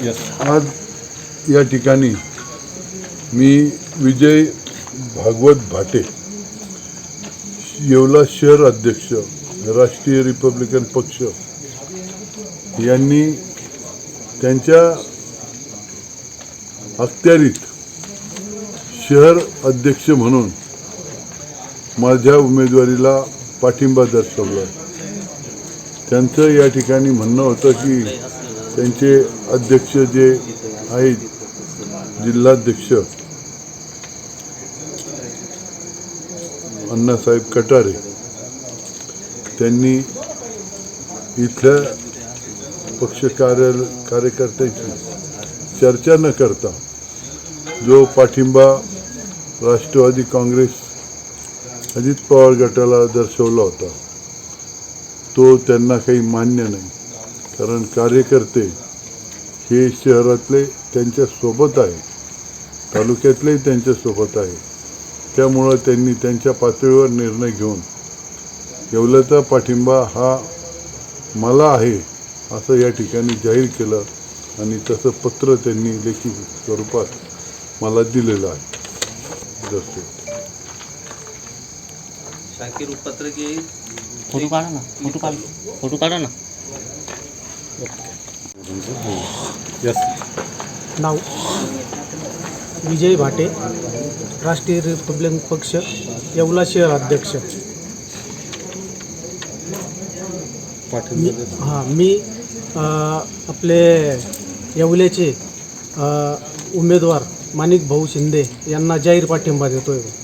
आज या ठिकाणी मी विजय भागवत भाटे येवला शहर अध्यक्ष राष्ट्रीय रिपब्लिकन पक्ष यांनी त्यांच्या अखत्यारीत शहर अध्यक्ष म्हणून माझ्या उमेदवारीला पाठिंबा दर्शवला. त्यांचं या ठिकाणी म्हणणं होतं की त्यांचे अध्यक्ष जे आहेत जिल्हाध्यक्ष अण्णासाहेब कटारे त्यांनी इथल्या पक्ष कार्य कार्यकर्त्यांची चर्चा न करता जो पाठिंबा राष्ट्रवादी काँग्रेस अजित पवार गटाला दर्शवला होता तो त्यांना काही मान्य नाही. कारण कार्यकर्ते हे शहरातले त्यांच्यासोबत आहे. तालुक्यातलेही त्यांच्यासोबत आहे. त्यामुळं त्यांनी त्यांच्या पातळीवर निर्णय घेऊन येवल्याचा पाठिंबा हा मला आहे असं या ठिकाणी जाहीर केलं आणि तसं पत्र त्यांनी लेखी स्वरूपात मला दिलेलं आहे. जसे. शाकीर फोटो काढा ना फोटो काढ फोटो काढा ना. यस नाव? विजय भाटे राष्ट्रीय रिपब्लिकन पक्ष येवला शहर अध्यक्ष. हां मी आपले येवल्याचे उमेदवार माणिक भाऊ शिंदे यांना जाहीर पाठिंबा देतो आहे